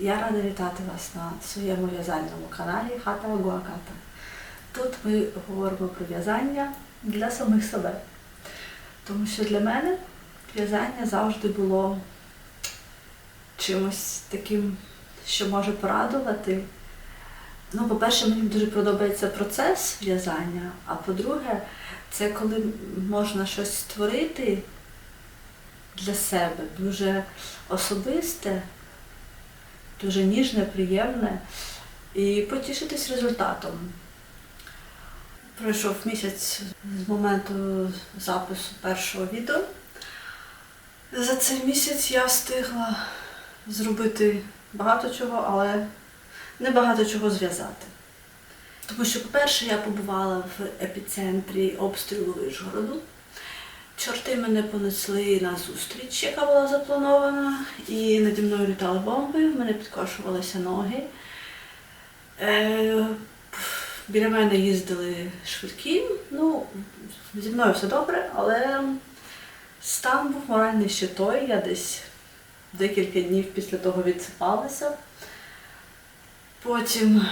Я рада вітати вас на своєму в'язальному каналі Хата Гуаката. Тут ми говоримо про в'язання для самих себе. Тому що для мене в'язання завжди було чимось таким, що може порадувати. Ну, по-перше, мені дуже подобається процес в'язання, а по-друге, це коли можна щось створити для себе, дуже особисте, дуже ніжне, приємне і потішитись результатом. Пройшов місяць з моменту запису першого відео. За цей місяць я встигла зробити багато чого, але не багато чого зв'язати. Тому що, по-перше, я побувала в епіцентрі обстрілу Вишгороду. Чорти мене понесли на зустріч, яка була запланована, і наді мною літали бомби, в мене підкошувалися ноги. Е, біля мене їздили швидкі. Ну, зі мною все добре, але стан був моральний ще той. Я десь декілька днів після того відсипалася. Потім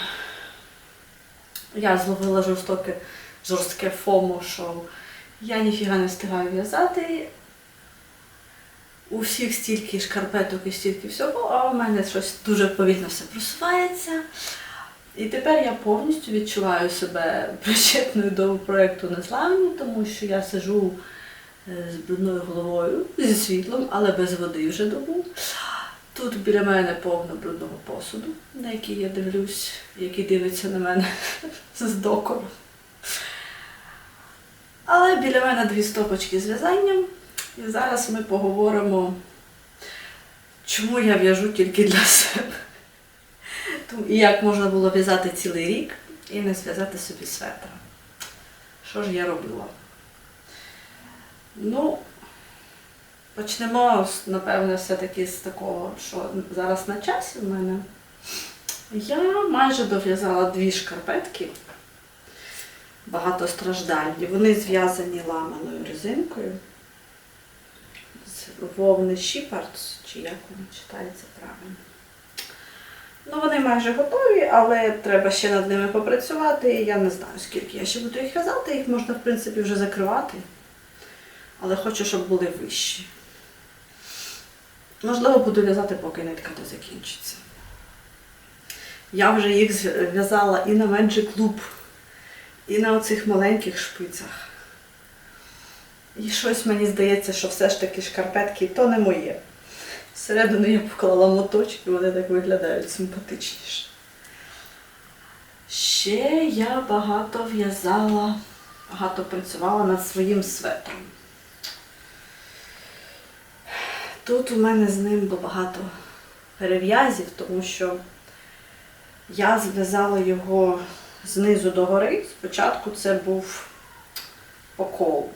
я зловила жорстоке, жорстке фому, що я ніфіга не встигаю в'язати. У всіх стільки шкарпеток і стільки всього, а у мене щось дуже повільно все просувається. І тепер я повністю відчуваю себе причетною до проєкту Незламні, тому що я сижу е, з брудною головою, зі світлом, але без води вже добу. Тут біля мене повно брудного посуду, на який я дивлюсь, який дивиться на мене з докором. Але біля мене дві стопочки з в'язанням. І зараз ми поговоримо, чому я в'яжу тільки для себе. І як можна було в'язати цілий рік і не зв'язати собі светра. Що ж я робила? Ну, почнемо, напевне, все-таки з такого, що зараз на часі в мене. Я майже дов'язала дві шкарпетки багатостраждальні. Вони зв'язані ламаною резинкою з вовни Шіпардс, чи як воно читається правильно. Ну, вони майже готові, але треба ще над ними попрацювати. Я не знаю, скільки я ще буду їх в'язати. Їх можна, в принципі, вже закривати. Але хочу, щоб були вищі. Можливо, буду в'язати, поки нитка не закінчиться. Я вже їх в'язала і на Magic Loop, і на оцих маленьких шпицях. І щось мені здається, що все ж таки шкарпетки то не моє. Всередину я поклала моточки, вони так виглядають симпатичніше. Ще я багато в'язала, багато працювала над своїм светром. Тут у мене з ним багато перев'язів, тому що я зв'язала його знизу до гори. Спочатку це був по колу.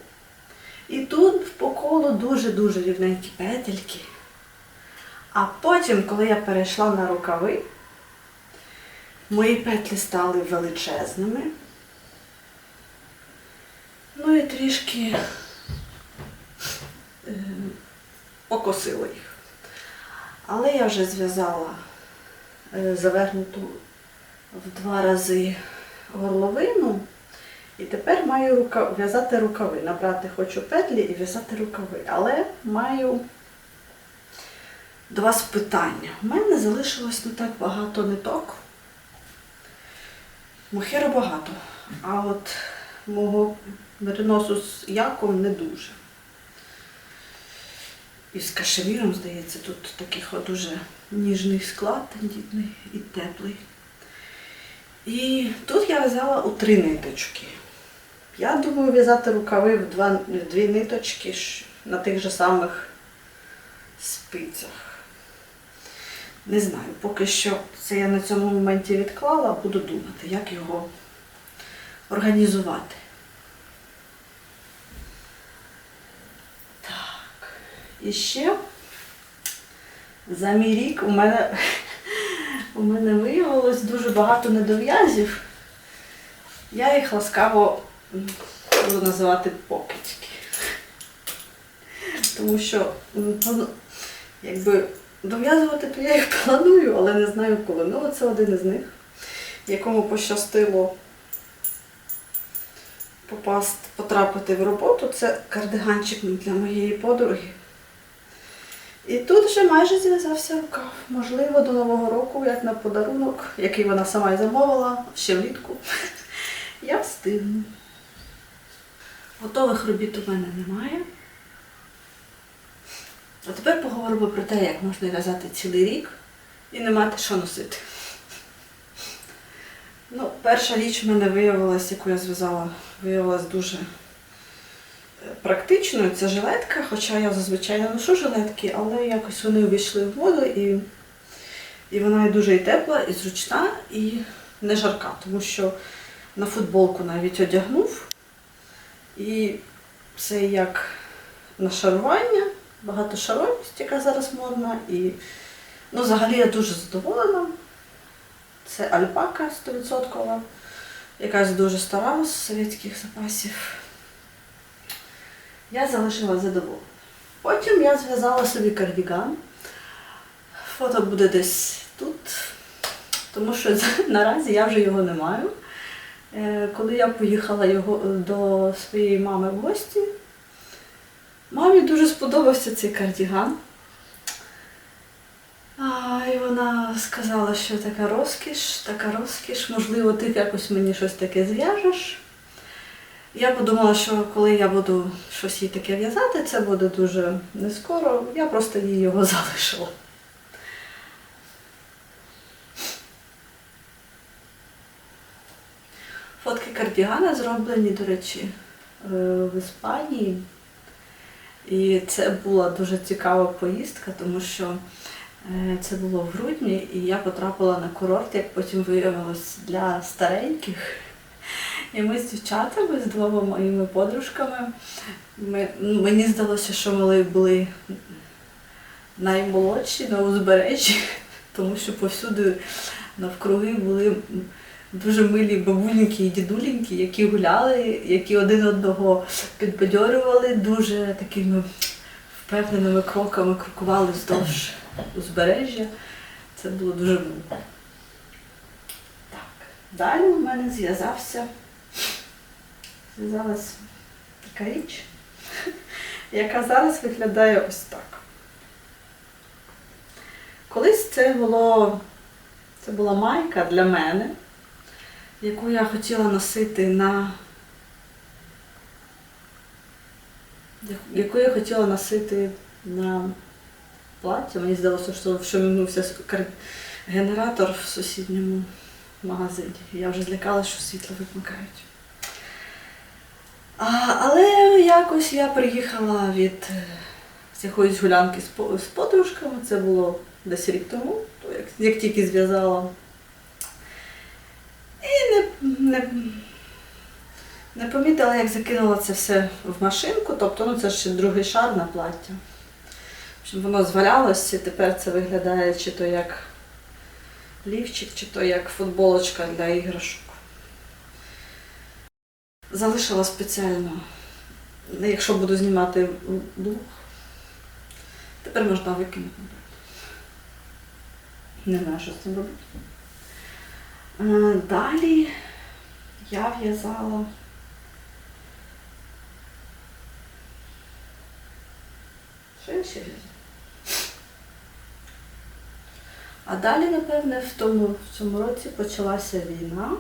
І тут по колу дуже-дуже рівненькі петельки. А потім, коли я перейшла на рукави, мої петлі стали величезними. Ну і трішки е, покосила їх. Але я вже зв'язала е, завернуту в два рази горловину. І тепер маю рука... в'язати рукави. Набрати хочу петлі і в'язати рукави. Але маю до вас питання. У мене залишилось не так багато ниток. Мохеру багато. А от мого мериносу з яком не дуже. І з кашеміром, здається, тут такий дуже ніжний склад, тендітний і теплий. І тут я в'язала у три ниточки. Я думаю в'язати рукави в, два, дві ниточки на тих же самих спицях. Не знаю, поки що це я на цьому моменті відклала, буду думати, як його організувати. Так. І ще за мій рік у мене, у мене виявилось дуже багато недов'язів. Я їх ласкаво буду називати покидьки. Тому що ну, якби дов'язувати то я їх планую, але не знаю коли. Ну, це один із них, якому пощастило попасти, потрапити в роботу. Це кардиганчик для моєї подруги. І тут вже майже зв'язався рукав. Можливо, до Нового року, як на подарунок, який вона сама й замовила ще влітку. Я встигну. Готових робіт у мене немає. А тепер поговоримо про те, як можна в'язати цілий рік і не мати що носити. Ну, перша річ в мене виявилась, яку я зв'язала, виявилась дуже практичною. Це жилетка, хоча я зазвичай не ношу жилетки, але якось вони увійшли в воду і, і вона і дуже і тепла, і зручна, і не жарка, тому що на футболку навіть одягнув. І це як нашарування, багатошаровість, яка зараз модна. І ну, взагалі я дуже задоволена. Це альпака 100%, якась дуже стара з совєтських запасів. Я залишила задоволена. Потім я зв'язала собі кардіган. Фото буде десь тут, тому що наразі я вже його не маю. Е, Коли я поїхала його до своєї мами в гості, мамі дуже сподобався цей кардіган. А, і вона сказала, що така розкіш, така розкіш, можливо, ти якось мені щось таке зв'яжеш. Я подумала, що коли я буду щось їй таке в'язати, це буде дуже не скоро. Я просто їй його залишила. Фотки кардігана зроблені, до речі, е, в Іспанії. І це була дуже цікава поїздка, тому що е, це було в грудні, і я потрапила на курорт, як потім виявилось, для стареньких. І ми з дівчатами, з двома моїми подружками, ми, ну, мені здалося, що ми були наймолодші на узбережжі, тому що повсюди навкруги були дуже милі бабуленьки і дідуленьки, які гуляли, які один одного підбадьорювали, дуже такими впевненими кроками крокували вздовж узбережжя. Це було дуже мило. Так, далі у мене зв'язався, зв'язалась така річ, яка зараз виглядає ось так. Колись це було, це була майка для мене яку я хотіла носити на яку я хотіла носити на плаття. Мені здалося, що, що минувся генератор в сусідньому магазині. Я вже злякалася, що світло вимикають. Але якось я приїхала від е, якоїсь гулянки з, подружками, це було десь рік тому, як, тільки зв'язала і не, не, не помітила, як закинула це все в машинку, тобто ну, це ще другий шар на плаття. Общем, воно звалялося, тепер це виглядає чи то як лівчик, чи то як футболочка для іграшок. Залишила спеціально, якщо буду знімати блог, тепер можна викинути. Не знаю, що з цим робити. Е, Далі я в'язала що я ще в'язала? А далі, напевне, в тому в цьому році почалася війна.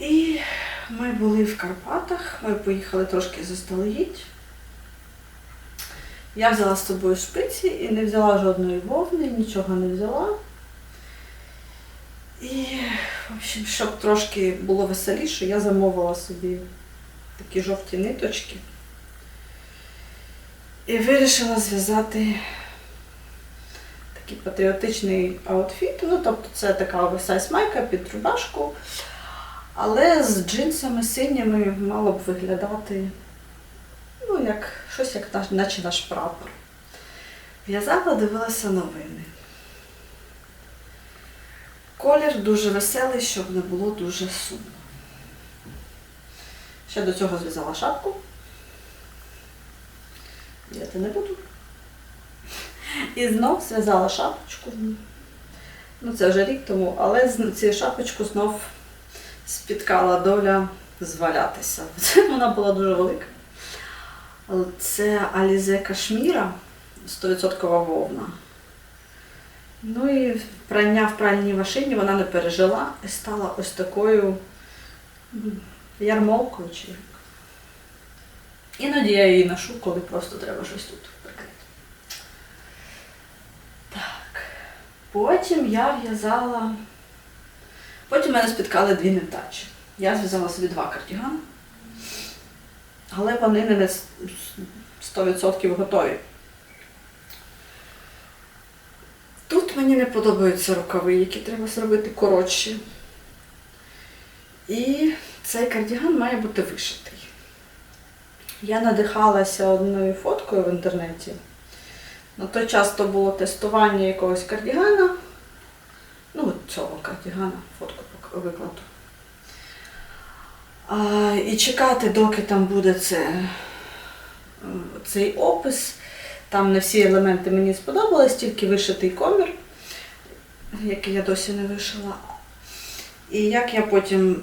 І ми були в Карпатах, ми поїхали трошки заздалегідь. Я взяла з собою шпиці і не взяла жодної вовни, нічого не взяла. І, в общем, щоб трошки було веселіше, я замовила собі такі жовті ниточки. І вирішила зв'язати такий патріотичний аутфіт. Ну, тобто це така оверсайз майка під рубашку, але з джинсами синіми мало б виглядати ну, як щось як наш, наче наш прапор. В'язала, дивилася новини. Колір дуже веселий, щоб не було дуже сумно. Ще до цього зв'язала шапку. Я це не буду. І знов зв'язала шапочку. Ну, це вже рік тому, але цією шапочку знов спіткала доля звалятися. Вона була дуже велика. Це Алізе Кашміра, 100% вовна. Ну і прання в пральній машині вона не пережила і стала ось такою ярмолкою чи. Іноді я її ношу, коли просто треба щось тут прикрити. Так. Потім я в'язала. Потім мене спіткали дві невдачі. Я зв'язала собі два кардігани, але вони не на 100% готові. Тут мені не подобаються рукави, які треба зробити коротші. І цей кардіган має бути вишитий. Я надихалася одною фоткою в інтернеті. На той час то було тестування якогось кардігана. Ну, цього кардігана, фотку викладу. А, і чекати, доки там буде це, цей опис. Там не всі елементи мені сподобались, тільки вишитий комір, який я досі не вишила. І як я потім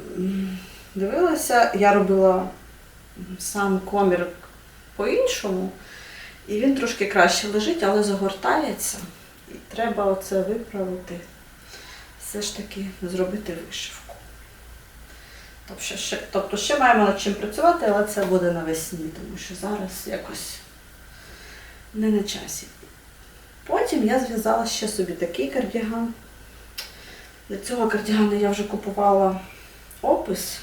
дивилася, я робила сам комір по-іншому, і він трошки краще лежить, але загортається. І треба оце виправити, все ж таки зробити вишивку. Тобто ще, тобто ще маємо над чим працювати, але це буде навесні, тому що зараз якось не на часі. Потім я зв'язала ще собі такий кардіган. Для цього кардігана я вже купувала опис.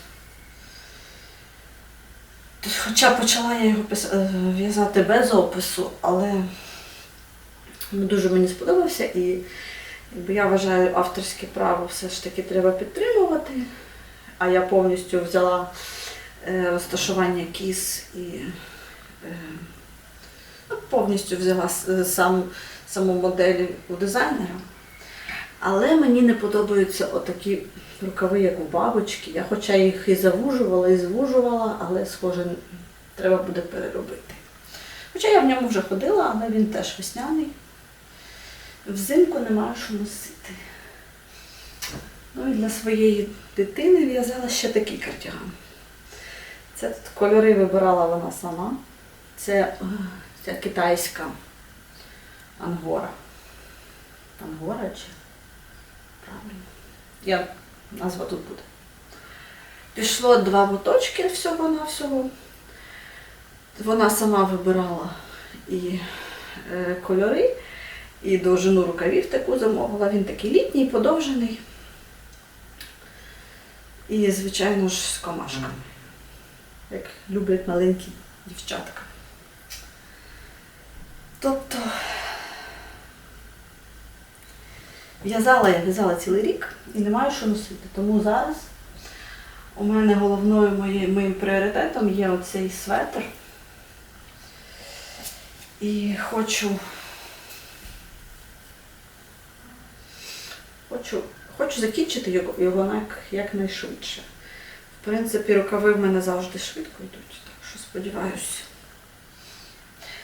Хоча почала я його е, в'язати без опису, але дуже мені сподобався і я вважаю авторське право все ж таки треба підтримувати. А я повністю взяла е, розташування кіз і е, ну, повністю взяла сам, саму модель у дизайнера. Але мені не подобаються отакі рукави, як у бабочки. Я хоча їх і завужувала, і звужувала, але схоже, треба буде переробити. Хоча я в ньому вже ходила, але він теж весняний. Взимку немає що носити. Ну і для своєї дитини в'язала ще такий кардіган. Це тут кольори вибирала вона сама. Це, е, це китайська ангора. Ангора чи правильно? Я назва тут буде. Пішло два моточки всього на всього. Вона сама вибирала і е, кольори, і довжину рукавів таку замовила. Він такий літній, подовжений. І, звичайно ж, з комашками, як люблять маленькі дівчатка. Тобто в'язала я в'язала цілий рік і не маю що носити. Тому зараз у мене головною моїм, моїм пріоритетом є оцей светр. І хочу. Хочу, хочу закінчити його, його як, якнайшвидше. В принципі, рукави в мене завжди швидко йдуть, так що сподіваюся.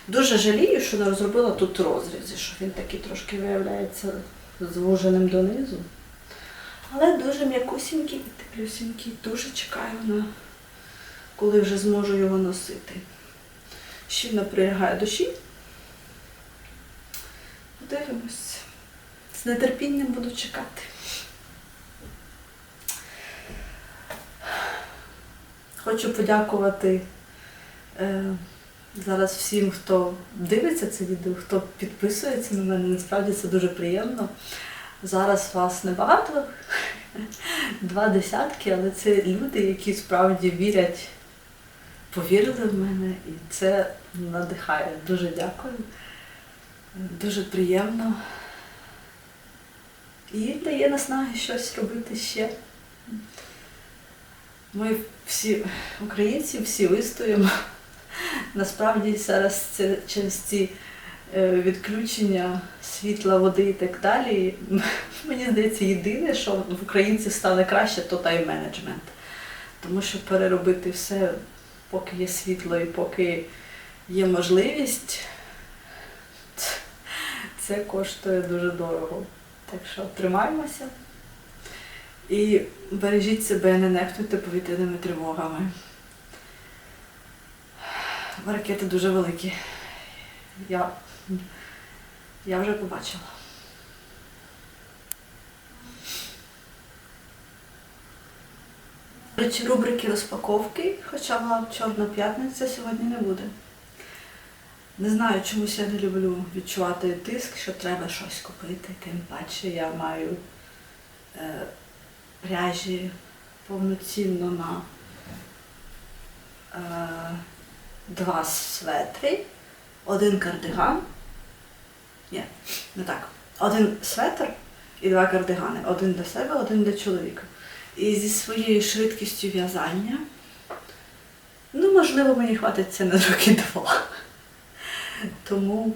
Дуже жалію, що не розробила тут розрізи, що він такий трошки виявляється звуженим донизу. Але дуже м'якусінький і теплюсінький. Дуже чекаю на коли вже зможу його носити. Ще напрягає душі. Подивимось. З нетерпінням буду чекати. Хочу подякувати е, зараз всім, хто дивиться це відео, хто підписується на мене. Насправді це дуже приємно. Зараз вас небагато, два десятки, але це люди, які справді вірять, повірили в мене, і це надихає. Дуже дякую. Дуже приємно. І дає наснаги щось робити ще. Ми всі українці, всі вистоїмо. Насправді зараз це через ці е, відключення світла, води і так далі. Мені здається, єдине, що в українців стане краще, то тайм-менеджмент. Тому що переробити все, поки є світло і поки є можливість, це коштує дуже дорого. Так що тримаємося і бережіть себе, не нехтуйте повітряними тривогами. Ракети дуже великі. Я, я вже побачила. Речі, рубрики розпаковки, хоча була Чорна п'ятниця, сьогодні не буде. Не знаю, чомусь я не люблю відчувати тиск, що треба щось купити. Тим паче я маю е, пряжі повноцінно на е, два светри, один кардиган. Ні, не так. Один светр і два кардигани. Один для себе, один для чоловіка. І зі своєю швидкістю в'язання, ну, можливо, мені хватить це на роки два. Тому,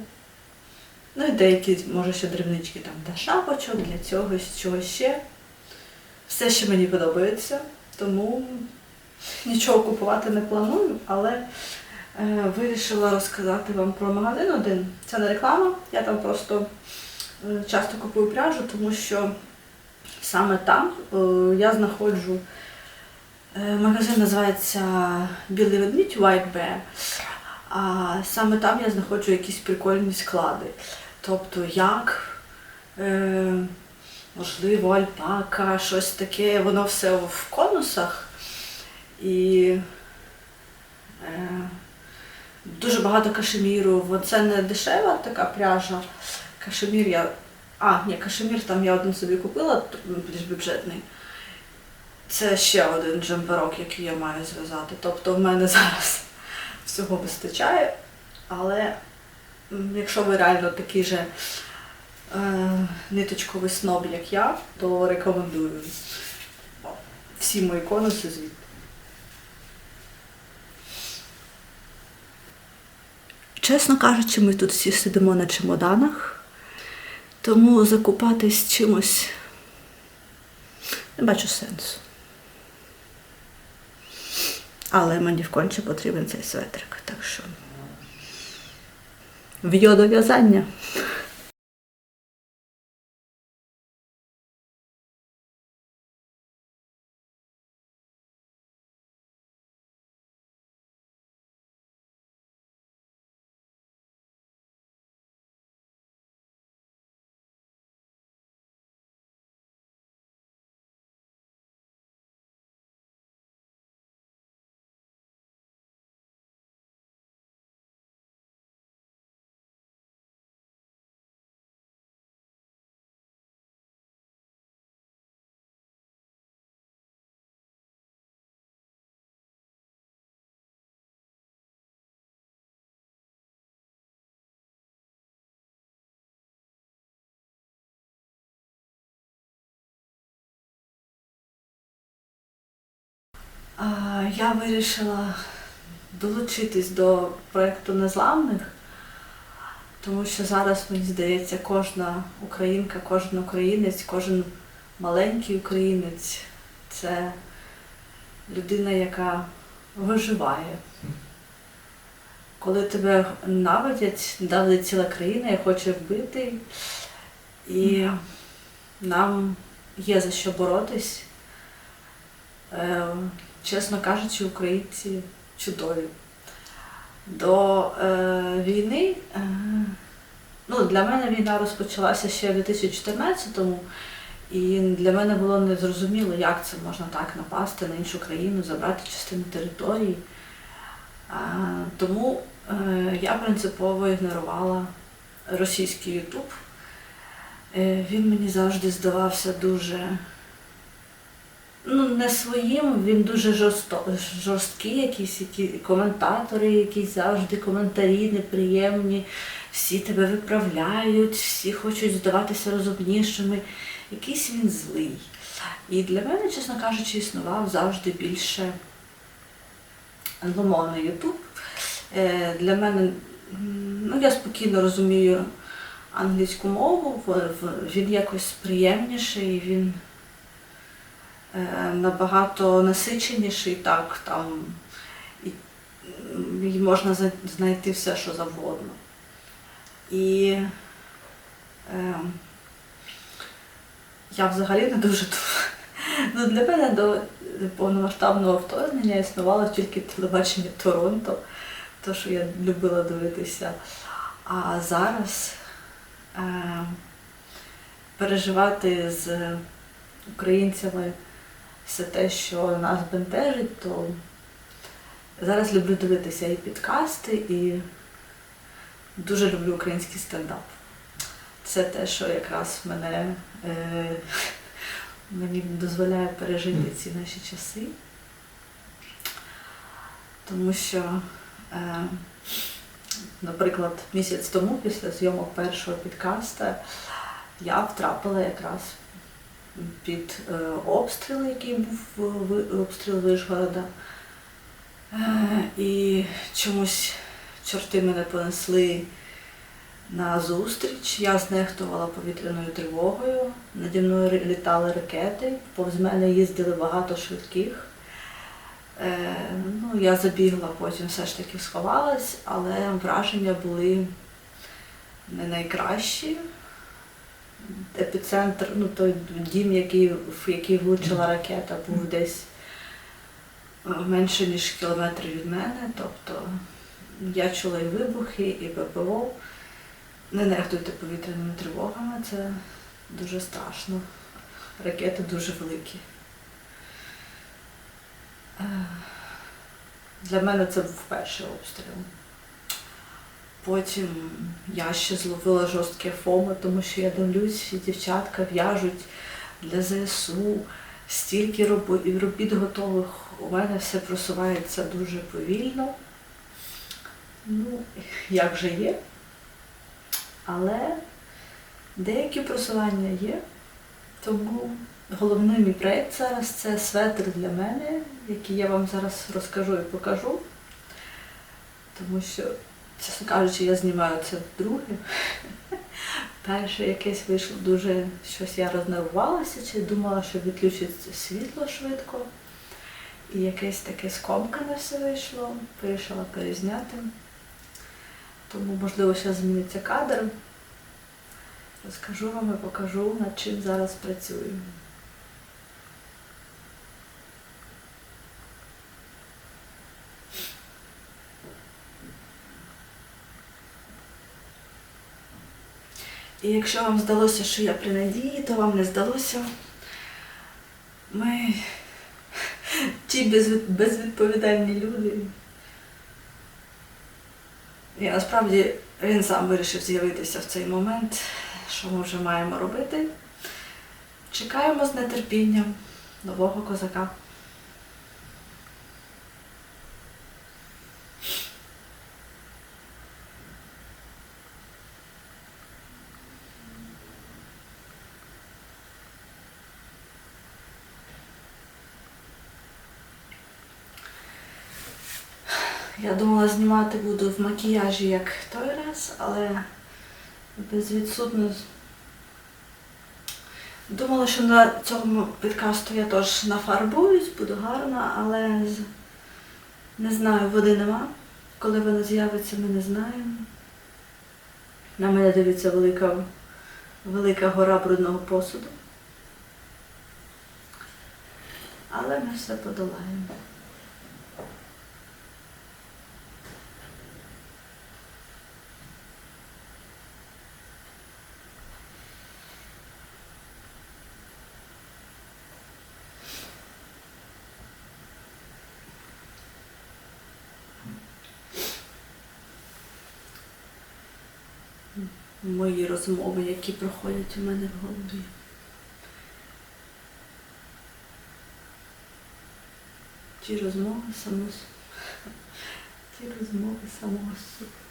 ну і деякі, може, ще дрібнички там для шапочок, для цього, чого ще. Все, що мені подобається, тому нічого купувати не планую, але е, вирішила розказати вам про магазин один. Це не реклама, я там просто е, часто купую пряжу, тому що саме там е, я знаходжу. е, Магазин називається Білий ведмідь White Bear. А саме там я знаходжу якісь прикольні склади. Тобто як, е, можливо, альпака, щось таке, воно все в конусах. І е, дуже багато кашеміру. Це не дешева така пряжа. Кашемір я. А, ні, кашемір там я один собі купила, більш бюджетний. Це ще один джемперок, який я маю зв'язати. Тобто в мене зараз всього вистачає. Але якщо ви реально такий же е, ниточковий сноб, як я, то рекомендую всі мої конуси звідти. Чесно кажучи, ми тут всі сидимо на чемоданах, тому закупатись чимось не бачу сенсу. Але мені вконче потрібен цей светрик, так що. В'йо Я вирішила долучитись до проєкту Незламних, тому що зараз, мені здається, кожна українка, кожен українець, кожен маленький українець це людина, яка виживає. Коли тебе наводять, давить ціла країна і хоче вбити, і нам є за що боротись. Е, чесно кажучи, українці чудові. До е, війни, е, ну, для мене війна розпочалася ще в 2014-му, і для мене було незрозуміло, як це можна так напасти на іншу країну, забрати частину території. А, тому е, я принципово ігнорувала російський Ютуб. Е, він мені завжди здавався дуже ну, не своїм, він дуже жорсто, жорсткий, якісь які коментатори, якісь завжди коментарі неприємні, всі тебе виправляють, всі хочуть здаватися розумнішими. Якийсь він злий. І для мене, чесно кажучи, існував завжди більше англомовний Ютуб. Е, Для мене, ну я спокійно розумію англійську мову, він якось приємніший, він набагато насиченіший, так, там і, можна знайти все, що завгодно. І Ем, я взагалі не дуже. Ну, для мене до повномасштабного вторгнення існувало тільки телебачення Торонто, то, що я любила дивитися. А зараз е, переживати з українцями все те, що нас бентежить, то зараз люблю дивитися і підкасти, і дуже люблю український стендап. Це те, що якраз мене, е, мені дозволяє пережити ці наші часи. Тому що, е, наприклад, місяць тому, після зйомок першого підкаста, я втрапила якраз під е, обстріл, який був ви- обстріл Вишгорода. Е, і чомусь чорти мене понесли на зустріч. Я знехтувала повітряною тривогою. Наді мною літали ракети, повз мене їздили багато швидких. Е, ну, я забігла, потім все ж таки сховалась, але враження були не найкращі. Епіцентр, ну той дім, який, в який влучила ракета, був десь е, менше ніж кілометр від мене. Тобто я чула і вибухи, і ППО. Не нехтуйте повітряними тривогами, це дуже страшно. Ракети дуже великі. Е, Для мене це був перший обстріл. Потім я ще зловила жорстке фомо, тому що я дивлюсь, дівчатка в'яжуть для ЗСУ, стільки робіт готових. У мене все просувається дуже повільно. Ну, як же є. Але деякі просування є. Тому головний мій проєкт зараз це светр для мене, який я вам зараз розкажу і покажу. Тому що, чесно кажучи, я знімаю це вдруге. Перше якесь вийшло дуже щось я рознервувалася, чи думала, що відключить світло швидко. І якесь таке скомкане все вийшло, вирішила перезняти. Тому, можливо, зараз зміниться кадр. Розкажу вам і покажу, над чим зараз працюю. І якщо вам здалося, що я при надії, то вам не здалося. Ми ті безвідповідальні люди. І насправді він сам вирішив з'явитися в цей момент, що ми вже маємо робити. Чекаємо з нетерпінням нового козака. Я думала, знімати буду в макіяжі як той раз, але безвідсутно. з- Думала, що на цьому підкасту я теж нафарбуюсь, буду гарна, але не знаю, води нема. Коли вона з'явиться, ми не знаємо. На мене дивиться велика, велика гора брудного посуду. Але ми все подолаємо. Мої розмови, які проходять у мене в голові. Ті розмови самого ті розмови самого собою.